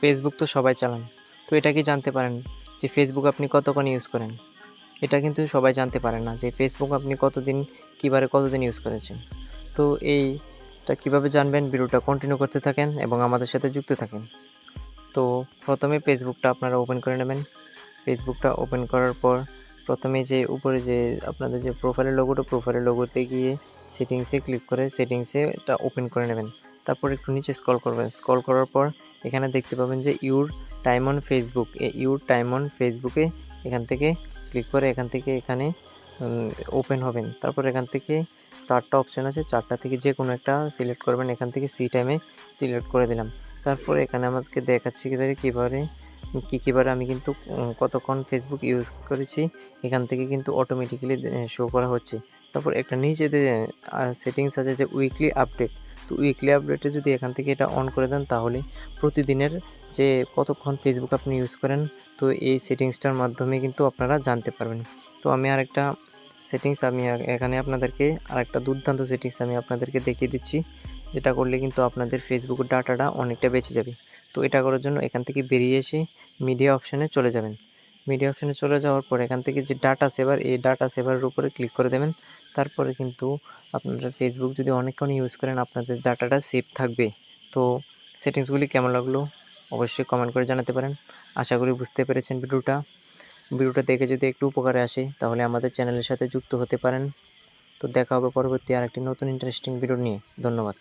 Facebook তো সবাই চালান। তো এটা কি জানতে পারেন যে ফেসবুক আপনি কতক্ষণ ইউজ করেন? এটা কিন্তু সবাই জানতে পারেন না যে ফেসবুক আপনি কতদিন, কীবারে কতদিন ইউজ করেছেন। তো এইটা কীভাবে জানবেন? ভিডিওটা কন্টিনিউ করতে থাকেন এবং আমাদের সাথে যুক্ত থাকেন। তো প্রথমে ফেসবুকটা আপনারা ওপেন করে নেবেন। ফেসবুকটা ওপেন করার পর প্রথমে যে উপরে যে আপনাদের যে প্রোফাইলের লোগোটা প্রোফাইলের লোগোতে গিয়ে সেটিংসে ক্লিক করে সেটিংসে এটা ওপেন করে নেবেন। তারপর একটু নিচে স্ক্রল করবেন। স্ক্রল করার পর এখানে দেখতে পাবেন যে ইউর টাইম অন ফেসবুক এই ইউর টাইম অন ফেসবুকে এখান থেকে ক্লিক করে এখান থেকে এখানে ওপেন হবেন। তারপর এখান থেকে চারটা অপশান আছে, চারটা থেকে যে কোনো একটা সিলেক্ট করবেন। এখান থেকে সি টাইমে সিলেক্ট করে দিলাম। তারপর এখানে আমাদেরকে দেখাচ্ছি কি কীভাবে, কী কীভাবে আমি কিন্তু কতক্ষণ ফেসবুক ইউজ করেছি, এখান থেকে কিন্তু অটোমেটিক্যালি শো করা হচ্ছে। তারপর একটা নিচে সেটিংস আছে যে উইকলি আপডেট তো উইকলি আপডেটে যদি এখান থেকে এটা অন করে দেন, তাহলে প্রতিদিনের যে কতক্ষণ ফেসবুক আপনি ইউজ করেন, তো এই সেটিংসটার মাধ্যমে কিন্তু আপনারা জানতে পারবেন। তো আমি আরেকটা সেটিংস আমি এখানে আপনাদেরকে আরেকটা দুর্দান্ত সেটিংস আমি আপনাদেরকে দেখিয়ে দিচ্ছি, যেটা করলে কিন্তু আপনাদের ফেসবুকের ডাটাটা অনেকটা বেঁচে যাবে। তো এটা করার জন্য এখান থেকে বেরিয়ে এসে মিডিয়া অপশানে চলে যাবেন। মিডিয়া অপশানে চলে যাওয়ার পর এখান থেকে যে ডাটা সেভার এই ডাটা সেভারের উপরে ক্লিক করে দেবেন। তারপরে কিন্তু আপনারা ফেসবুক যদি অনেকক্ষণ ইউজ করেন, আপনাদের ডাটাটা সেভ থাকবে। তো সেটিংসগুলি কেমন লাগল অবশ্যই কমেন্ট করে জানাতে পারেন। আশা করি বুঝতে পেরেছেন ভিডিওটা। ভিডিওটা দেখে যদি একটু উপকারে আসে, তাহলে আমাদের চ্যানেলের সাথে যুক্ত হতে পারেন। তো দেখা হবে পরবর্তী আরেকটি নতুন ইন্টারেস্টিং ভিডিও নিয়ে। ধন্যবাদ।